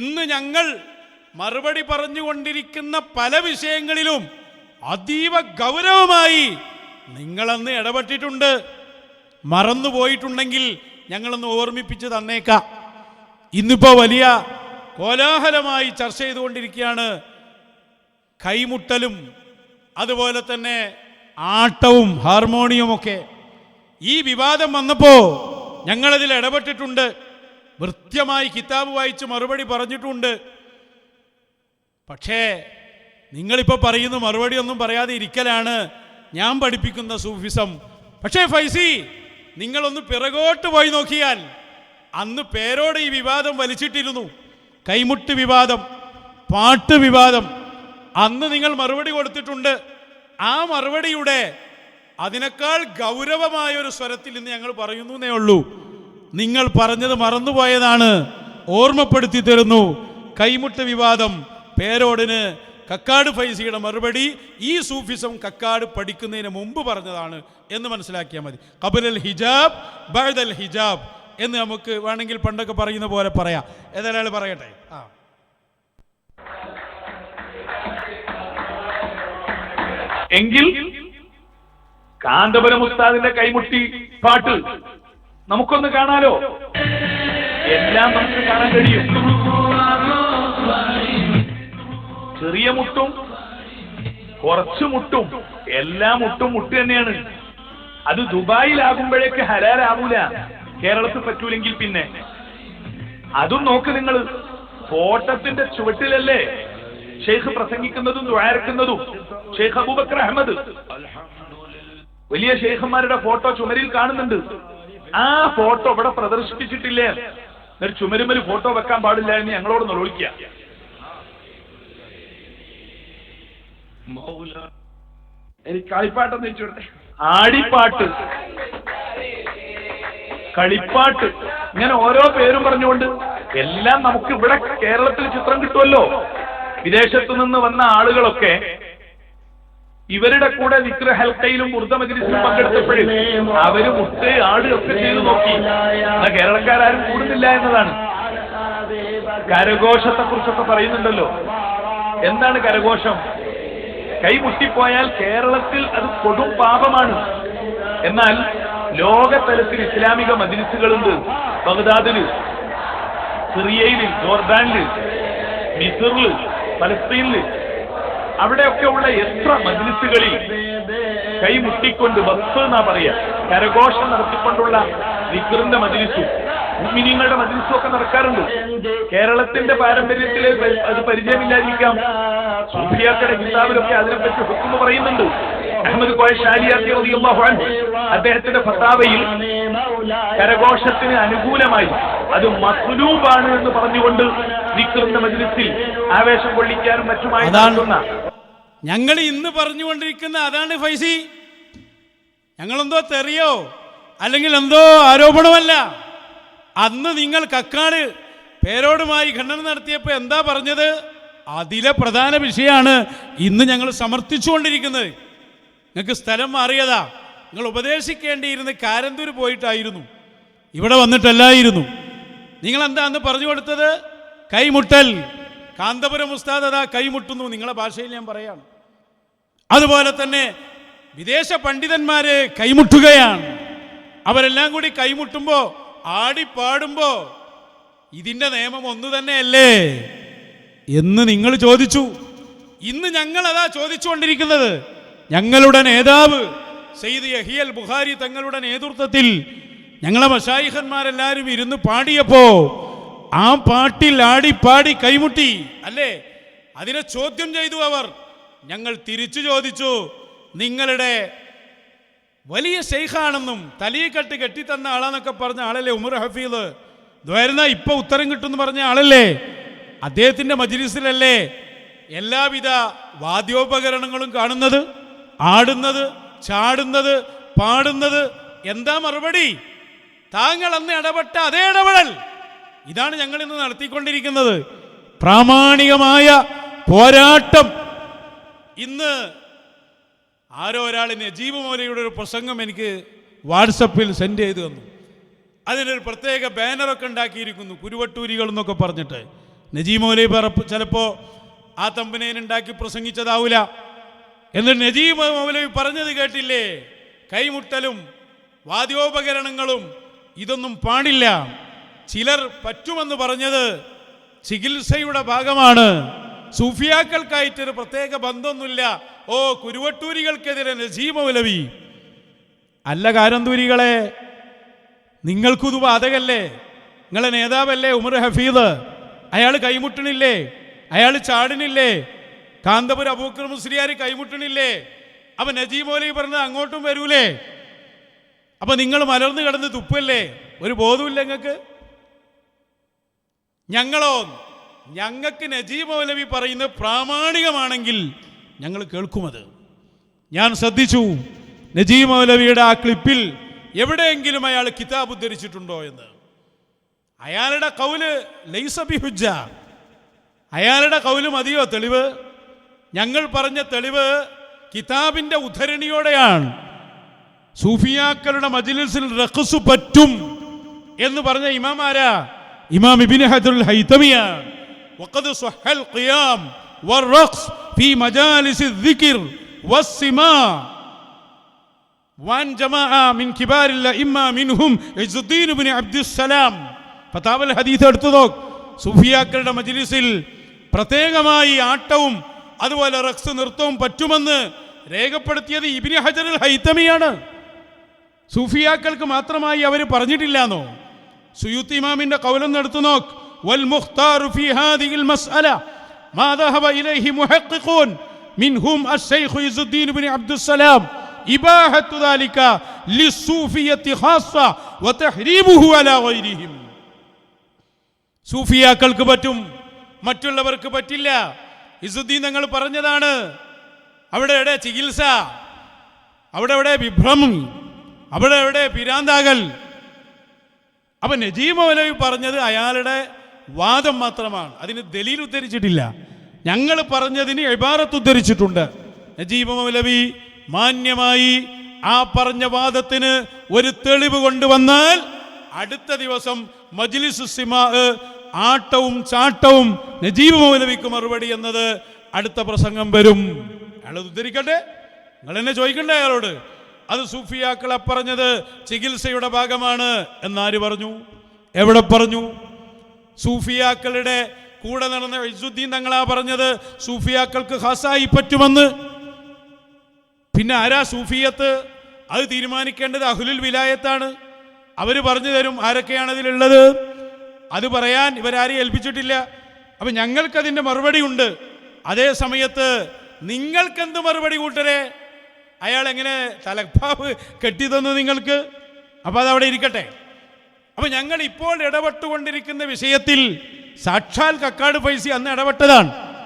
ഇന്ന് ഞങ്ങൾ മറുപടി പറഞ്ഞുകൊണ്ടിരിക്കുന്ന പല വിഷയങ്ങളിലും അതീവ ഗൗരവമായി നിങ്ങളന്ന് ഇടപെട്ടിട്ടുണ്ട്. മറന്നുപോയിട്ടുണ്ടെങ്കിൽ ഞങ്ങളൊന്ന് ഓർമ്മിപ്പിച്ച് തന്നേക്കാം. ഇന്നിപ്പോൾ വലിയ കോലാഹലമായി ചർച്ച ചെയ്തുകൊണ്ടിരിക്കുകയാണ് കൈമുട്ടലും അതുപോലെ തന്നെ ആട്ടവും ഹാർമോണിയവും ഒക്കെ ഈ വിവാദം വന്നപ്പോൾ ഞങ്ങളതിൽ ഇടപെട്ടിട്ടുണ്ട്. കൃത്യമായി കിതാബ് വായിച്ച് മറുപടി പറഞ്ഞിട്ടുണ്ട്. പക്ഷേ നിങ്ങളിപ്പോൾ പറയുന്ന മറുപടി ഒന്നും പറയാതെ ഇരിക്കലാണ്. ഞാൻ പഠിപ്പിക്കുന്ന സൂഫിസം. പക്ഷേ ഫൈസി നിങ്ങളൊന്ന് പിറകോട്ട് പോയി നോക്കിയാൽ അന്ന് പേരോട് ഈ വിവാദം വലിച്ചിട്ടിരുന്നു. കൈമുട്ട് വിവാദം പാട്ട് വിവാദം. അന്ന് നിങ്ങൾ മറുപടി കൊടുത്തിട്ടുണ്ട്. ആ മറുപടിയുടെ അതിനേക്കാൾ ഗൗരവമായ ഒരു സ്വരത്തിൽ ഇന്ന് ഞങ്ങൾ പറയുന്നു എന്നേ ഉള്ളൂ. നിങ്ങൾ പറഞ്ഞത് മറന്നുപോയതാണ്. ഓർമ്മപ്പെടുത്തി തരുന്നു. കൈമുട്ട് വിവാദം. പേരോടിന് കക്കാട് ഫൈസിയുടെ മറുപടി ഈ സൂഫിസം കക്കാട് പഠിക്കുന്നതിന് മുമ്പ് പറഞ്ഞതാണ് എന്ന് മനസ്സിലാക്കിയാൽ മതി. കബുലൽ ഹിജാബ് ബഅദൽ ഹിജാബ് എന്ന് നമുക്ക് വേണമെങ്കിൽ പണ്ടൊക്കെ പറയുന്ന പോലെ പറയാം. ഏതായാലും പറയട്ടെ. ആ. എങ്കിൽ കാന്തപുരം ഉസ്താദിന്റെ കൈമുട്ടി പാട്ട്. നമുക്കൊന്ന് കാണാലോ? എല്ലാം നമുക്ക് കാണാൻ കഴിയും. ചെറിയ മുട്ടും കുറച്ച് മുട്ടും എല്ലാ മുട്ടും മുട്ട് തന്നെയാണ്. അത് ദുബായിലാകുമ്പോഴേക്ക് ഹരാലാവൂല കേരളത്തിൽ പറ്റൂലെങ്കിൽ പിന്നെ. അതും നോക്ക് നിങ്ങൾ കോട്ടത്തിന്റെ ചുവട്ടിലല്ലേ ഷെയ്ഖ് പ്രസംഗിക്കുന്നതും ദ്വാരക്കുന്നതും ഷെയ്ഖ് അബൂബക്കർ അഹമ്മദ്. വലിയ ഷെയ്ഖന്മാരുടെ ഫോട്ടോ ചുമരിൽ കാണുന്നുണ്ട്. ആ ഫോട്ടോ ഇവിടെ പ്രദർശിപ്പിച്ചിട്ടില്ലേ? ഒരു ചുമരുമൽ ഫോട്ടോ വെക്കാൻ പാടില്ല എന്ന് ഞങ്ങളോട് നിർവഹിക്കുക. എനിക്ക് കളിപ്പാട്ടെന്ന് വെച്ചോട്ടെ ആടിപ്പാട്ട്. കളിപ്പാട്ട്. ഇങ്ങനെ ഓരോ പേരും പറഞ്ഞുകൊണ്ട് എല്ലാം നമുക്ക് ഇവിടെ കേരളത്തിൽ ചിത്രം കിട്ടുമല്ലോ. വിദേശത്തു നിന്ന് വന്ന ആളുകളൊക്കെ ഇവരുടെ കൂടെ വിക്ര ഹൽക്കയിലും ഉർദ മജ്ലിസിലും പങ്കെടുത്തപ്പോഴും അവർ മുട്ട് ആട് ഒക്കെ ചെയ്തു നോക്കി. കേരളക്കാരും കൂടുന്നില്ല എന്നതാണ്. കരഘോഷത്തെ കുറിച്ചൊക്കെ പറയുന്നുണ്ടല്ലോ. എന്താണ് കരഘോഷം? കൈ കൈമുട്ടിപ്പോയാൽ കേരളത്തിൽ അത് കൊടും പാപമാണ്. എന്നാൽ ലോകതലത്തിൽ ഇസ്ലാമിക മജിലിസുകളുണ്ട്. ബഗ്ദാദിൽ സിറിയയിൽ ജോർദാനിൽ മിസറിൽ പലസ്തീനിൽ അവിടെയൊക്കെ ഉള്ള എത്ര മജ്ലിസുകളിൽ കൈമുട്ടിക്കൊണ്ട് വസ്തു എന്നാ പറയാ? കരഘോഷം നടത്തിക്കൊണ്ടുള്ള വിക്റിന്റെ മജ്ലിസും ഉമ്മിനിങ്ങളുടെ മജ്ലിസും ഒക്കെ നടക്കാറുണ്ട്. കേരളത്തിന്റെ പാരമ്പര്യത്തിൽ അത് പരിചയമില്ലാതിരിക്കാം. സൂഫിയാക്കളുടെ കിതാബിലൊക്കെ അതിനെപ്പറ്റി ഹുക്കുമ്പ് പറയുന്നുണ്ട്. അഹമ്മദ് കോയ ഷാലിയാത്തി റളിയല്ലാഹു അൻഹു അദ്ദേഹത്തിന്റെ ഫത്താവയിൽ കരഘോഷത്തിന് അനുകൂലമായി അത് മസ്ലൂബാണ് എന്ന് പറഞ്ഞുകൊണ്ട് നിക്കറിന്റെ മജ്ലിസിൽ ആവേശം കൊള്ളിക്കാനും മറ്റുമായി നടത്തുന്ന ഞങ്ങൾ ഇന്ന് പറഞ്ഞുകൊണ്ടിരിക്കുന്ന അതാണ് ഫൈസി. ഞങ്ങളെന്തോ തെറിയോ അല്ലെങ്കിൽ എന്തോ ആരോപണമല്ല. അന്ന് നിങ്ങൾ കക്കാട് പേരോടുമായി ഖണ്ഡനം നടത്തിയപ്പോൾ എന്താ പറഞ്ഞത്? അതിലെ പ്രധാന വിഷയമാണ് ഇന്ന് ഞങ്ങൾ സമർത്ഥിച്ചുകൊണ്ടിരിക്കുന്നത്. നിങ്ങൾക്ക് സ്ഥലം മാറിയതാ. നിങ്ങൾ ഉപദേശിക്കേണ്ടിയിരുന്ന കാരന്തൂർ പോയിട്ടായിരുന്നു. ഇവിടെ വന്നിട്ടല്ലായിരുന്നു. നിങ്ങൾ എന്താ അന്ന് പറഞ്ഞു കൊടുത്തത്? കൈമുട്ടൽ. കാന്തപുരം ഉസ്താദ് അതാ കൈമുട്ടുന്നു. നിങ്ങളെ ഭാഷയിൽ ഞാൻ പറയാണ്. അതുപോലെ തന്നെ വിദേശ പണ്ഡിതന്മാരെ കൈമുട്ടുകയാണ്. അവരെല്ലാം കൂടി കൈമുട്ടുമ്പോ ആടിപ്പാടുമ്പോ ഇതിന്റെ നിയമം ഒന്നു തന്നെയല്ലേ? എന്ന് നിങ്ങൾ ചോദിച്ചു. ഇന്ന് ഞങ്ങൾ അതാ ചോദിച്ചുകൊണ്ടിരിക്കുന്നത്. ഞങ്ങളുടെ നേതാവ് സെയ്ദ് യഹിയൽ ബുഹാരി തങ്ങളുടെ നേതൃത്വത്തിൽ ഞങ്ങളെ മഷായിഖന്മാരെല്ലാവരും ഇരുന്ന് പാടിയപ്പോ ആ പാട്ടിൽ ആടിപ്പാടി കൈമുട്ടി. അല്ലേ? അതിനെ ചോദ്യം ചെയ്തു അവർ. ഞങ്ങൾ തിരിച്ചു ചോദിച്ചു നിങ്ങളുടെ വലിയ ഷെയ്ഖാണെന്നും തലീക്കെട്ട് കെട്ടിത്തന്ന ആളാന്നൊക്കെ പറഞ്ഞ ആളല്ലേ ഉമർ ഹഫീദ്? ദ്വരുന്ന ഇപ്പൊ ഉത്തരം കിട്ടുമെന്ന് പറഞ്ഞ ആളല്ലേ? അദ്ദേഹത്തിന്റെ മജ്ലിസിലല്ലേ എല്ലാവിധ വാദ്യോപകരണങ്ങളും കാണുന്നത്? ആടുന്നത് ചാടുന്നത് പാടുന്നത്? എന്താ മറുപടി? താങ്കൾ അന്ന് ഇടപെട്ട അതേ ഇടപെടൽ ഇതാണ് ഞങ്ങൾ ഇന്ന് നടത്തിക്കൊണ്ടിരിക്കുന്നത്. പ്രാമാണികമായ പോരാട്ടം ഇന്ന് ആരോ ഒരാൾ നജീബ് ഒരു പ്രസംഗം എനിക്ക് വാട്സപ്പിൽ സെൻഡ് ചെയ്തു തന്നു. അതിനൊരു പ്രത്യേക ബാനറൊക്കെ ഉണ്ടാക്കിയിരിക്കുന്നു കുരുവട്ടൂരികൾ എന്നൊക്കെ പറഞ്ഞിട്ട്. നജീമോലി പറപ്പ് ചിലപ്പോൾ ആ തമ്പനേൻ ഉണ്ടാക്കി പ്രസംഗിച്ചതാവൂല. എന്നിട്ട് നജീബ് മൗലവി പറഞ്ഞത് കേട്ടില്ലേ? കൈമുട്ടലും വാദ്യോപകരണങ്ങളും ഇതൊന്നും പാടില്ല. ചിലർ പറ്റുമെന്ന് പറഞ്ഞത് ചികിത്സയുടെ ഭാഗമാണ്. സൂഫിയാക്കൾക്കായിട്ടൊരു പ്രത്യേക ബന്ധമൊന്നുമില്ല. ഓ കുരുവട്ടൂരികൾക്കെതിരെ നജീബ് മൗലവി അല്ല കാരന്തൂരികളെ നിങ്ങൾക്കുതു ബാധകല്ലേ? നിങ്ങളെ നേതാവല്ലേ ഉമർ ഹഫീദ്? അയാൾ കൈമുട്ടണില്ലേ? അയാൾ ചാടിനില്ലേ? കാന്തപുര അബൂക്കർ മുസ്ലിയാർ കൈമുട്ടണില്ലേ? അപ്പൊ നജീമോലി പറഞ്ഞത് അങ്ങോട്ടും വരൂലേ? അപ്പൊ നിങ്ങൾ മലർന്നു കിടന്ന് തുപ്പല്ലേ? ഒരു ബോധമില്ല നിങ്ങൾക്ക്? ഞങ്ങളോ? ഞങ്ങൾക്ക് നജീബ് മൗലവി പറയുന്നത് പ്രാമാണികമാണെങ്കിൽ ഞങ്ങൾ കേൾക്കുമത് ഞാൻ ശ്രദ്ധിച്ചു. നജീബ് മൗലവിയുടെ ആ ക്ലിപ്പിൽ എവിടെയെങ്കിലും അയാൾ കിതാബ് ഉദ്ധരിച്ചിട്ടുണ്ടോ എന്ന്. അയാളുടെ കൗൽ ലൈസബി ഹുജ അയാളുടെ കൗൽ മതിയോ തെളിവ്? ഞങ്ങൾ പറഞ്ഞ തെളിവ് കിതാബിന്റെ ഉദ്ധരണിയോടെയാണ്. സൂഫിയാക്കളുടെ മജിലിസിൽ റഖ്സ് പറ്റും എന്ന് പറഞ്ഞ ഇമാം ആരാ? ഇമാം ഇബ്നു ഹജറുൽ ഹൈതമിയാണ് വഖദ് സ്വഹൽ ഖിയാം والرقص في مجالس الذكر والسماع وان جماعة من كبار الأئمة منهم عز الدين بن عبد السلام ഫതാവൽ ഹദീസ് എടുത്തു നോക്ക് സൂഫിയാക്കളുടെ മജ്ലിസിൽ പ്രത്യേകമായി ആട്ടവും അതുപോലെ റക്സ് നൃത്തവും പറ്റുമെന്ന് രേഖപ്പെടുത്തിയത് ഇബിനി ഹജറുൽ ഹൈത്തമിയാണ് സൂഫിയാക്കൾക്ക് മാത്രമായി അവർ പറഞ്ഞിട്ടില്ലാന്നോ സുയൂത്ത് ഇമാമിന്റെ കൗലം എടുത്തു നോക്ക് വൽ മുഖ്താറു ഫി ഹാദിഹിൽ മസ്അല മാ ذهب إليه محققون منهم الشيخ عز الدين بن عبد السلام إباحة ذلك للصوفية خاصة وتحريمه على غيرهم സൂഫിയാക്കൾക്ക് പറ്റും മറ്റുള്ളവർക്ക് പറ്റില്ല ഇസുദ്ദീൻ ഞങ്ങൾ പറഞ്ഞതാണ് അവിടെ എവിടെ ചികിത്സ അവിടെ എവിടെ വിഭ്രമം അവിടെ എവിടെ പിരാന്താകൽ അപ്പൊ നജീബ് മൗലവി പറഞ്ഞത് അയാളുടെ വാദം മാത്രമാണ്. അതിന് ദലീൽ ഉദ്ധരിച്ചിട്ടില്ല. ഞങ്ങൾ പറഞ്ഞതിന് എബാറത്ത് ഉദ്ധരിച്ചിട്ടുണ്ട്. നജീബ് മൗലവി മാന്യമായി ആ പറഞ്ഞ വാദത്തിന് ഒരു തെളിവ് കൊണ്ടുവന്നാൽ അടുത്ത ദിവസം മജ്ലിസ് സിമാ ആട്ടവും ചാട്ടവും നജീബ് മൗലവിക്ക് മറുപടി എന്നത് അടുത്ത പ്രസംഗം വരും. അയാൾ ഉദ്ധരിക്കട്ടെ? നിങ്ങൾ എന്നെ ചോദിക്കണ്ടേ അയാളോട്? അത് സൂഫിയാക്കളെ പറഞ്ഞത് ചികിത്സയുടെ ഭാഗമാണ് എന്നാര് പറഞ്ഞു? എവിടെ പറഞ്ഞു? സൂഫിയാക്കളുടെ കൂടെ നടന്ന ഇസുദ്ദീൻ തങ്ങളാ പറഞ്ഞത് സൂഫിയാക്കൾക്ക് ഹസായി പറ്റുമെന്ന്. പിന്നെ ആരാ സൂഫിയത്ത്? അത് തീരുമാനിക്കേണ്ടത് അഹുലുൽ വിലായത്താണ്. അവർ പറഞ്ഞു തരും ആരൊക്കെയാണ് അതിലുള്ളത്. അത് പറയാൻ ഇവരാരെയും ഏൽപ്പിച്ചിട്ടില്ല. അപ്പം ഞങ്ങൾക്കതിന്റെ മറുപടി ഉണ്ട്. അതേ സമയത്ത് നിങ്ങൾക്കെന്ത് മറുപടി കൂട്ടരെ? അയാൾ എങ്ങനെ തലഭാവ് കെട്ടി തന്നു നിങ്ങൾക്ക്? അപ്പോൾ അതവിടെ ഇരിക്കട്ടെ. അപ്പൊ ഞങ്ങൾ ഇപ്പോൾ ഇടപെട്ടുകൊണ്ടിരിക്കുന്ന വിഷയത്തിൽ സാക്ഷാൽ കക്കാട് പൈസ അന്ന് ഇടപെട്ടതാണ്.